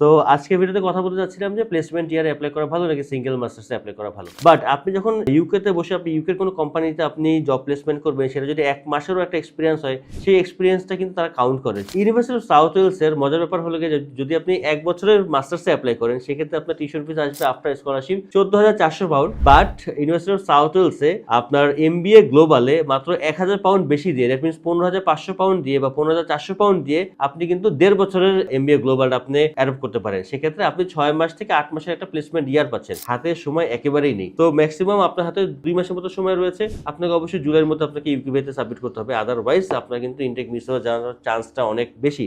তো আজকে ভিডিওতে কথা বলতে চাচ্ছিলাম যে প্লেসমেন্ট ইয়ারে অ্যাপ্লাই করা ভালো নাকি সিঙ্গেল মাস্টার্সে অ্যাপ্লাই করা ভালো? বাট আপনি যখন ইউকে তে বসে আপনি ইউকের কোনো কোম্পানিতে আপনি জব প্লেসমেন্ট করবেন, সেটা যদি এক মাসেরও একটা এক্সপিরিয়েন্স হয়, সেই এক্সপিরিয়েন্সটা কিন্তু তারা কাউন্ট করে। ইউনিভার্সিটি অফ সাউথ ওয়েলস এর মজার ব্যাপার হলো যে যদি আপনি এক বছরের মাস্টার্সে অ্যাপ্লাই করেন, সেক্ষেত্রে আপনার টিউশন ফিস আসবে আফটার স্কলারশিপ চোদ্দ হাজার চারশো pound but university of south ওয়েলসে আপনার এমবিএ গ্লোবালে মাত্র এক হাজার পাউন্ড বেশি দিয়ে দ্যাট মিনস পনেরো হাজার পাঁচশো পাউন্ড দিয়ে বা পনেরো হাজার চারশো পাউন্ড দিয়ে আপনি কিন্তু দেড় বছরের এমবিএ গ্লোবাল আপনি অ্যাডপ্ট করতে পারেন। সেক্ষেত্রে আপনি ছয় মাস থেকে আট মাসের একটা প্লেসমেন্ট ইয়ার পাচ্ছেন। হাতে সময় একেবারেই নেই। তো ম্যাক্সিমাম আপনার হাতে দুই মাসের মতো সময় রয়েছে। আপনাকে অবশ্যই জুলাইয়ের মধ্যে আপনাকে ইউকিউবিতে সাবমিট করতে হবে। আদারওয়াইজ আপনার কিন্তু ইনটেক মিস হয়ে যাওয়ার চান্সটা অনেক বেশি।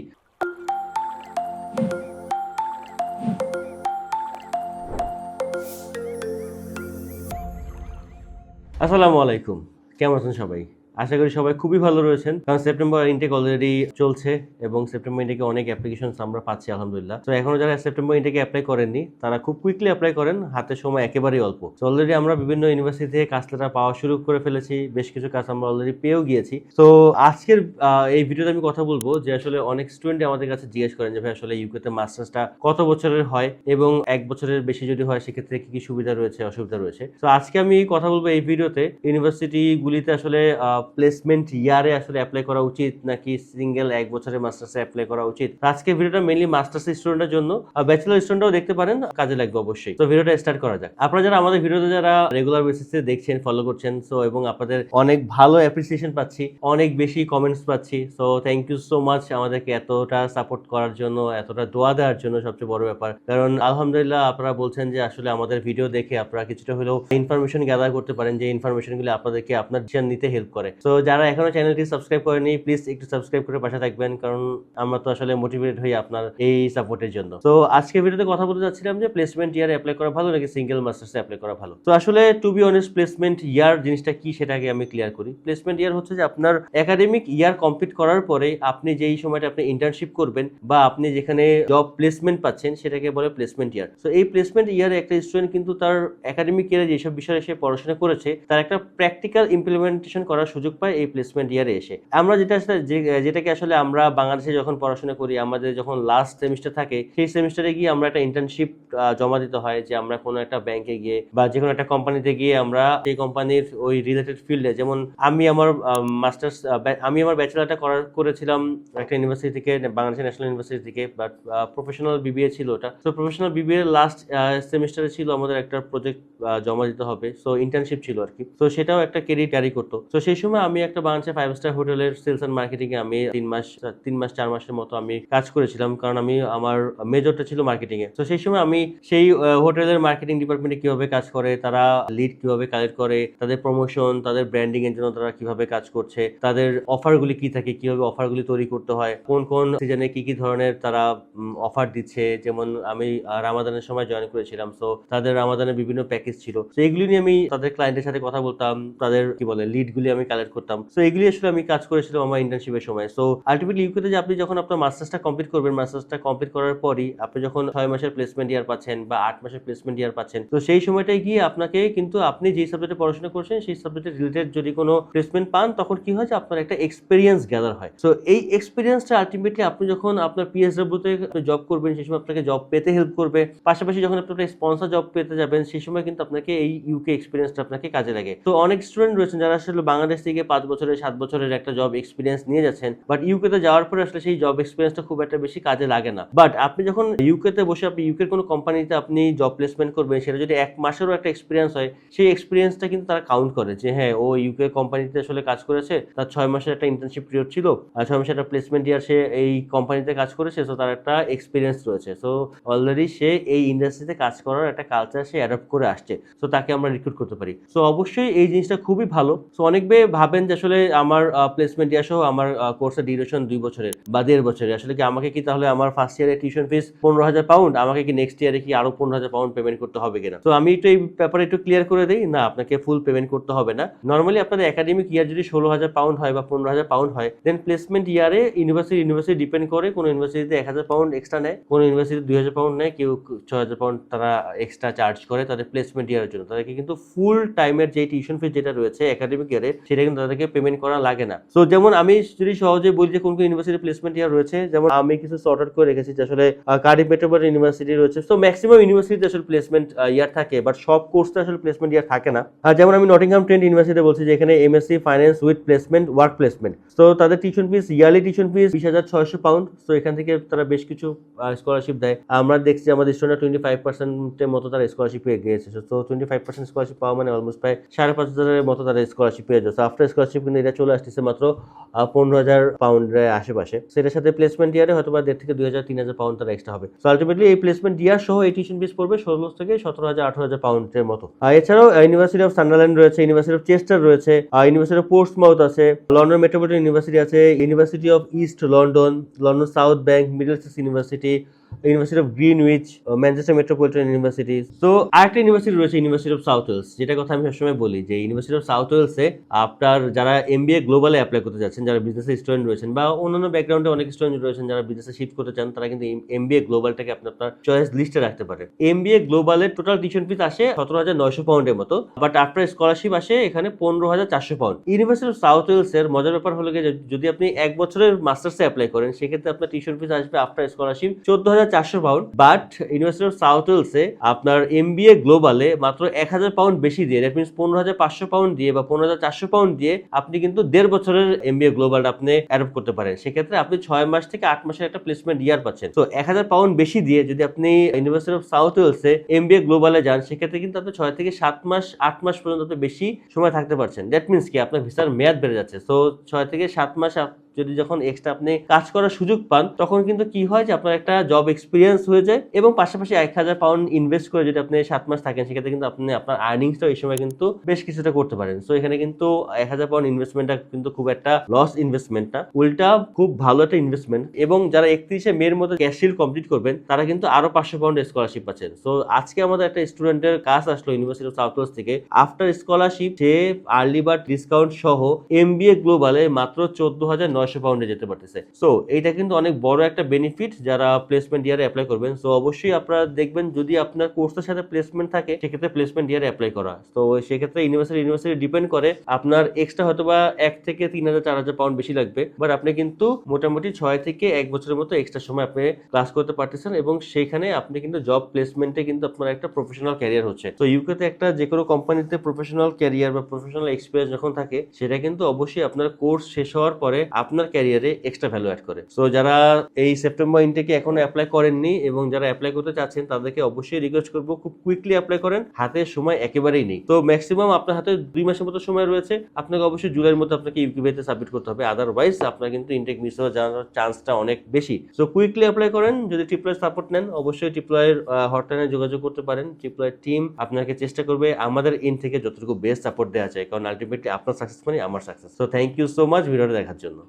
আসসালামু আলাইকুম। কেমন আছেন সবাই? আশা করি সবাই খুবই ভালো রয়েছেন। কারণ সেপ্টেম্বর ইনটেক অলরেডি চলছে এবং সেপ্টেম্বর ইনটেকে অনেক অ্যাপ্লিকেশন আমরা পাচ্ছি, আলহামদুলিল্লাহ। তো এখনও যারা সেপ্টেম্বর ইনটেকে অ্যাপ্লাই করেননি, তারা খুব কুইকলি অ্যাপ্লাই করেন, হাতে সময় একেবারেই অল্প। তো অলরেডি আমরা বিভিন্ন ইউনিভার্সিটি থেকে কাজ লেটার পাওয়া শুরু করে ফেলেছি, বেশ কিছু কাজ আমরা অলরেডি পেয়েও গিয়েছি। তো আজকের এই ভিডিওতে আমি কথা বলব যে আসলে অনেক স্টুডেন্ট আমাদের কাছে জিজ্ঞেস করেন যে, ভাই, আসলে ইউকেতে মাস্টার্সটা কত বছরের হয়? এবং এক বছরের বেশি যদি হয়, সেক্ষেত্রে কি কি সুবিধা রয়েছে, অসুবিধা রয়েছে? তো আজকে আমি কথা বলব এই ভিডিওতে ইউনিভার্সিটি গুলিতে আসলে প্লেসমেন্ট ইয়ারে আসলে অ্যাপ্লাই করা উচিত নাকি সিঙ্গেল এক বছরের মাস্টার্সে অ্যাপ্লাই করা উচিত? আজকে ভিডিওটা মেনলি মাস্টার্স স্টুডেন্টের জন্য। ব্যাচেলর স্টুডেন্টও দেখতে পারেন, কাজে লাগবে অবশ্যই। তো ভিডিওটা স্টার্ট করা যাক। আপনারা যারা আমাদের ভিডিওতে যারা রেগুলার বেসিসে দেখছেন ফলো করছেন সো এবং আপনাদের অনেক ভালো অ্যাপ্রিসিয়েশন পাচ্ছি, অনেক বেশি কমেন্টস পাচ্ছি so thank you so much আমাদেরকে এতটা সাপোর্ট করার জন্য, এতটা দোয়া দেওয়ার জন্য সবচেয়ে বড় ব্যাপার। কারণ আলহামদুলিল্লাহ আপনারা বলছেন যে আসলে আমাদের ভিডিও দেখে আপনারা কিছুটা হলেও ইনফরমেশন গ্যাদার করতে পারেন, যে ইনফরমেশনগুলো আপনাদেরকে আপনার ডিসিশন নিতে হেল্প করে। তো যারা এখনও চ্যানেলটি সাবস্ক্রাইব করেনি প্লিজ একটু সাবস্ক্রাইব করে পাশে থাকবেন, কারণ আমরা তো আসলে মোটিভেট হই আপনার এই সাপোর্টের জন্য। তো আজকে ভিডিওতে কথা বলতে চাচ্ছিলাম যে প্লেসমেন্ট ইয়ার অ্যাপ্লাই করা ভালো নাকি সিঙ্গেল মাস্টার্সে অ্যাপ্লাই করা ভালো? তো আসলে to be honest placement year জিনিসটা কি সেটাকে আমি ক্লিয়ার করি। প্লেসমেন্ট ইয়ার হচ্ছে যে আপনার একাডেমিক ইয়ার কমপ্লিট করার পরে আপনি যেই সময়টা আপনি ইন্টার্নশিপ করবেন বা আপনি যেখানে জব প্লেসমেন্ট পাচ্ছেন সেটাকে বলে প্লেসমেন্ট ইয়ার তো এই প্লেসমেন্ট ইয়ারে একটা স্টুডেন্ট কিন্তু তার একাডেমিক ইয়ারে যেসব বিষয়ে সে পড়াশোনা করেছে, তার একটা প্র্যাকটিক্যাল ইমপ্লিমেন্টেশন করার সুযোগ পায় এই প্লেসমেন্ট ইয়ারে এসে। আমরা যেটা যেটাকে আসলে আমরা বাংলাদেশে যখন পড়াশোনা করি, আমাদের যখন লাস্ট সেমিস্টার থাকে, সেই সেমিস্টারে গিয়ে আমরা একটা ইন্টার্নশিপ জমা দিতে হয় যে আমরা কোনো একটা ব্যাংকে গিয়ে বা যে কোনো একটা কোম্পানিতে গিয়ে আমরা সেই কোম্পানির ওই রিলেটেড ফিল্ডে যেমন আমি আমার মাস্টার্স আমি আমার ব্যাচেলারটা করার, করেছিলাম একটা ইউনিভার্সিটি থেকে, বাংলাদেশ ন্যাশনাল ইউনিভার্সিটি থেকে বাট প্রফেশনাল বিবিএ ছিল ওটা। তো প্রফেশনাল বিবিএ লাস্ট সেমিস্টারে ছিল আমাদের একটা প্রজেক্ট জমা দিতে হবে। সো ইন্টার্নশিপ ছিল আর কি। তো সেটাও একটা কেরিয়ার ক্যারি করতো। তো সেই সময় আমি একটা বাংলাদেশের ফাইভ স্টার হোটেলের সেলস অ্যান্ড মার্কেটিং এ আমি তিন মাস তিন মাস, চার মাসের মতো আমি কাজ করেছিলাম। কারণ আমি, আমার মেজরটা ছিল মার্কেটিং এ তো সেই সময় আমি সেই হোটেলের মার্কেটিং ডিপার্টমেন্টে কীভাবে কাজ করে, তারা লিড কীভাবে কালেক্ট করে, তাদের প্রমোশন তাদের ব্র্যান্ডিং এর জন্য তারা কীভাবে কাজ করছে, তাদের অফারগুলি কি থাকে, কীভাবে অফারগুলি তৈরি করতে হয়, কোন কোন সিজনে কি কি ধরনের তারা অফার দিচ্ছে। যেমন আমি রামাদানের সময় জয়েন করেছিলাম। সো তাদের রামাদানের বিভিন্ন প্যাকেজ ছিল। তো এগুলি নিয়ে আমি তাদের ক্লায়েন্টের সাথে কথা বলতাম, তাদের কি বলে লিডগুলি আমি কালেক্ট করতাম। সো এগুলি আসলে আমি কাজ করেছিলাম আমার ইন্টার্নশিপের সময়। সো আলটিমেটলি ইউকেতে যে আপনি যখন আপনার মাস্টার্সটা কমপ্লিট করবেন মাস্টার্সটা কমপ্লিট করার পরই আপনি যখন ছয় মাসের প্লেসমেন্ট ইয়ার পাচ্ছেন বা আট মাসের প্লেসমেন্ট ইয়ার পাচ্ছেন, তো সেই সময়টাই গিয়ে আপনাকে কিন্তু আপনি যেই সাবজেক্টে পড়াশোনা করছেন, সেই সাবজেক্টের রিলেটেড যদি কোনো প্লেসমেন্ট পান, তখন কি হয় যে আপনার একটা এক্সপিরিয়েন্স গ্যাদার হয়। সো এই এক্সপিরিয়েন্সটা আলটিমেটলি আপনি যখন আপনার পিএসডব্লিউতে জব করবেন, সেই সময় আপনাকে জব পেতে হেল্প করবে। পাশাপাশি যখন আপনি একটা স্পন্সর জব পেতে যাবেন, সেই সময় কিন্তু আপনাকে এই ইউকে এক্সপিরিয়েন্সটা আপনাকে কাজে লাগে। তো অনেক স্টুডেন্ট রয়েছেন যারা আসলে বাংলাদেশ থেকে পাঁচ বছরের, সাত বছরের একটা জব এক্সপিরিয়েন্স নিয়ে যাচ্ছেন। বাট ইউকেতে যাওয়ার পরে আসলে সেই জব এক্সপিরিয়েন্সটা খুব একটা বেশি কাজে লাগে না। বাট আপনি যখন ইউকেতে বসে আপনি ইউকের কোনো কোম্পানিতে আপনি জব প্লেসমেন্ট করবেন, সেটা যদি এক মাসেরও একটা এক্সপিরিয়েন্স হয়, সেই এক্সপিরিয়েন্সটা কিন্তু তারা কাউন্ট করে যে হ্যাঁ ও ইউকে কোম্পানিতে আসলে কাজ করেছে, তার ছয় মাসের একটা ইন্টার্নশিপ পিরিয়ড ছিল, আর ছয় মাসের একটা প্লেসমেন্ট ইয়ার সে এই কোম্পানিতে কাজ করেছে সো তার একটা এক্সপিরিয়েন্স রয়েছে। সো অলরেডি সে এই ইন্ডাস্ট্রিতে কাজ করার একটা কালচার সে অ্যাডপ্ট করে আসছে। সো তাকে আমরা রিক্রুট করতে পারি। সো অবশ্যই এই জিনিসটা খুবই ভালো। সো অনেক ভাবেন যে আসলে আমার প্লেসমেন্ট ইয়ার সহ আমার কোর্সের ডিউরেশন দুই বছরের বা দেড় বছরের। আসলে কি আমাকে কি তাহলে আমার ফার্স্ট ইয়ারে টিউশন ফিস পনেরো হাজার পাউন্ড আমাকে কি নেক্সট ইয়ারে কি আরও পনেরো হাজার পাউন্ড পেমেন্ট করতে হবে কিনা? তো আমি একটু এই ব্যাপারে একটু ক্লিয়ার করে দিই, না, আপনাকে ফুল পেমেন্ট করতে হবে না। নর্মালি আপনাদের একাডেমিক ইয়ার যদি ষোলো হাজার পাউন্ড হয় বা পনেরো হাজার পাউন্ড হয় দেন প্লেসমেন্ট ইয়ারে ইউনিভার্সিটি ইউনিভার্সিটি ডিপেন্ড করে কোনো ইউনিভার্সিটিতে এক হাজার পাউন্ড এক্সট্রা নেয়, কোনো ইউনিভার্সিটি দুই হাজার পাউন্ড নেয়, কেউ ছয় হাজার পাউন্ড তারা এক্সট্রা চার্জ করে তাদের প্লেসমেন্ট ইয়ারের জন্য। তাদেরকে কিন্তু ফুল টাইমের যে টিউশন ফিস যেটা রয়েছে একাডেমিক ইয়ারে সেটা কিন্তু তাদেরকে পেমেন্ট করা লাগে না। তো যেমন আমি যদি সহজে বলি যে কোন কোন ইউনিভার্সিটি প্লেসমেন্ট ইয়ার রয়েছে, যেমন আমি কিছু সর্ট আউট করে রেখেছি যে আসলে কার্ডিফ মেট্রোপলিটন ইউনিভার্সিটি রয়েছে। তো ম্যাক্সিমাম ইউনিভার্সিটিতে আসলে প্লেসমেন্ট ইয়ার থাকে বাট সব কোর্সে আসলে প্লেসমেন্ট ইয়ার থাকে না। আর যেমন আমি নটিংহাম ট্রেন্ড ইউনিভার্সিটি বলছি যে এখানে MSc finance with placement work placement তো তাদের tuition fees yearly tuition fees বিশ হাজার ছয়শো পাউন্ড তো এখান থেকে তারা বেশ কিছু স্কলারশিপ দেয়। আমরা দেখছি আমাদের স্টুডেন্ট টোয়েন্টি ফাইভ পার্সেন্টের মতো তারা স্কলারশিপ পেয়ে গিয়েছে। তো টোয়েন্টি ফাইভ পার্সেন্ট স্কলারশিপ পাওয়া মানে অলমোস্ট প্রায় সাড়ে পাঁচ হাজারের মতো তারা স্কলারশিপ পেয়ে যাচ্ছে আফটার স্কলারশিপ কিন্তু এটা চলে আসতেছে মাত্র পনেরো হাজার পাউন্ডের আশেপাশে। সেটার সাথে প্লেসমেন্ট ইয়ারে হয়তো বা দেড় থেকে দুই হাজার, তিন হাজার পাউন্ড তারা এক্সট্রা হবে। তো আলটিমেটলি এই প্লেসমেন্ট ইয়ার সহ এই টিউশন ফিস পড়বে ষোলো থেকে সতেরো হাজার, আঠারো হাজার পাউন্ডের মতো। আর এছাড়াও ইউনিভার্সিটি অফ সান্ডারল্যান্ড রয়েছে ইউনিভার্সিটি অফ চেস্টার রয়েছে ইউনিভার্সিটি অফ পোর্টসমাউথ আছে লন্ডন মেট্রোপলিটন ইউনিভার্সিটি আছে university of east London London south bank Middlesex university university of Greenwich Manchester metropolitan university তো আরেকটা ইউনিভার্সিটি রয়েছে ইউনিভার্সিটি অফ সাউথ ওয়েলস যেটা কথা আমি সবসময় বলি যে ইউনিভার্সিটি অফ সাউথ ওয়েলসে আপনার যারা এমবিএ গ্লোবালে অ্যাপ্লাই করতে যাচ্ছেন, যারা বিজনেসের স্টুডেন্ট রয়েছেন বা অন্যান্য ব্যাকগ্রাউন্ডে অনেক স্টুডেন্ট রয়েছেন যারা বিজনেসে শিফট করতে চান, তারা কিন্তু এমবিএ গ্লোবালটাকে আপনি আপনার চয়েস লিস্টে রাখতে পারেন এমবিএ গ্লোবালের টোটাল টিউশন ফিস আসে সতেরো হাজার নয়শো পাউন্ডের মতো বাট আফটার স্কলারশিপ আসে এখানে পনেরো হাজার চারশো pound university of south Wales এর মজার ব্যাপার হলো যদি আপনি এক বছরের মাস্টার্সে অ্যাপ্লাই করেন, সেক্ষেত্রে আপনার টিউশন ফিস আসবে আফটার স্কলারশিপ চোদ্দ হাজার চারশো pound but university of south ওয়েলসে আপনার এমবিএ গ্লোবালে মাত্র এক হাজার পাউন্ড বেশি দিয়ে দ্যাট মিনস পনেরো হাজার পাঁচশো পাউন্ড দিয়ে বা পনেরো হাজার চারশো পাউন্ড দিয়ে আপনি কিন্তু দেড় বছরের এমবিএ গ্লোবাল আপনি অ্যাডপ্ট করতে পারেন। সেক্ষেত্রে আপনি ছয় মাস থেকে আট মাসের একটা প্লেসমেন্ট ইয়ার পাচ্ছেন। তো এক হাজার পাউন্ড বেশি দিয়ে যদি আপনি ইউনিভার্সিটি অফ সাউথ ওয়েলসে এমবিএ গ্লোবালে যান, সেক্ষেত্রে কিন্তু আপনি ছয় থেকে সাত মাস, আট মাস পর্যন্ত বেশি সময় থাকতে পারছেন। দ্যাট মিনস কি? আপনার ভিসার মেয়াদ বেড়ে যাচ্ছে। তো ছয় থেকে সাত মাস যদি যখন এক্সট্রা আপনি কাজ করার সুযোগ পান, তখন কিন্তু কি হয় যে আপনার একটা জব এক্সপিরিয়েন্স হয়ে যায় এবং পাশাপাশি এক হাজার পাউন্ড ইনভেস্ট করে যদি আপনি সাত মাস থাকেন, সেক্ষেত্রে কিন্তু আপনি, আপনার আর্নিংসটা এই সময় কিন্তু বেশ কিছুটা করতে পারেন। সো এখানে কিন্তু এক হাজার পাউন্ড ইনভেস্টমেন্টটা কিন্তু খুব একটা লস ইনভেস্টমেন্ট না, উল্টা খুব ভালো একটা ইনভেস্টমেন্ট এবং যারা একত্রিশে মের মধ্যে ক্যাশ শিল্ড কমপ্লিট করবেন, তারা কিন্তু আরও পাঁচশো পাউন্ড স্কলারশিপ পাচ্ছেন। সো আজকে আমাদের একটা স্টুডেন্টের কাজ আসলো ইউনিভার্সিটি অফ সাউথ থেকে। আফটার স্কলারশিপ সে আর্লি বার্ড ডিসকাউন্ট সহ এমবিএ গ্লোবালে মাত্র চোদ্দ হাজার নয়শো পাউন্ডে যেতে পারতেছে। সো এইটা কিন্তু অনেক বড় একটা বেনিফিট যারা প্লেসমেন্ট ইয়ারে অ্যাপ্লাই করবেন। সো অবশ্যই আপনারা দেখবেন যদি আপনার কোর্সের সাথে প্লেসমেন্ট থাকে, সেক্ষেত্রে প্লেসমেন্ট ইয়ারে অ্যাপ্লাই করা। তো সেক্ষেত্রে ইউনিভার্সিটি ইউনিভার্সিটি ডিপেন্ড করে আপনার এক্সট্রা হয়তো বা এক থেকে তিন হাজার, চার হাজার পাউন্ড বেশি লাগবে। বাট আপনি কিন্তু মোটামুটি ছয় থেকে এক বছরের মতো এক্সট্রা সময় আপনি ক্লাস করতে পারতেছেন এবং সেখানে আপনি কিন্তু জব প্লেসমেন্টে কিন্তু আপনার একটা প্রফেশনাল ক্যারিয়ার হচ্ছে। তো ইউকেতে একটা যে কোনো কোম্পানিতে প্রফেশনাল ক্যারিয়ার বা প্রফেশনাল এক্সপিরিয়েন্স যখন থাকে, সেটা কিন্তু অবশ্যই আপনার কোর্স শেষ হওয়ার পরে আপনার ক্যারিয়ারে এক্সট্রা ভ্যালু অ্যাড করে। সো যারা এই সেপ্টেম্বর ইনটেকে এখনও অ্যাপ্লাই করেননি এবং যারা অ্যাপ্লাই করতে চাচ্ছেন, তাদেরকে অবশ্যই রিকোয়েস্ট করব, খুব কুইকলি অ্যাপ্লাই করেন, হাতে সময় একেবারেই নেই। তো ম্যাক্সিমাম আপনার হাতে দুই মাসের মতো সময় রয়েছে, আপনাকে অবশ্যই জুলাইয়ের মধ্যে আপনাকে ইউকিউবেতে সাবমিট করতে হবে। আদারওয়াইজ আপনার কিন্তু ইনটেক মিস হয়ে যাওয়ার চান্সটা অনেক বেশি। সো কুইকলি অ্যাপ্লাই করেন, যদি ট্রিপ্লয়ের সাপোর্ট নেন, অবশ্যই ট্রিপ্লয়ের হটলাইনে যোগাযোগ করতে পারেন। ট্রিপ্লয়ের টিম আপনাকে চেষ্টা করবে আমাদের ইন থেকে যতটুকু বেস্ট সাপোর্ট দেওয়া যায়, কারণ আলটিমেটলি আপনার সাকসেস মানে আমার সাকসেস তো থ্যাংক ইউ সো মাচ ভিডিওটা দেখার জন্য।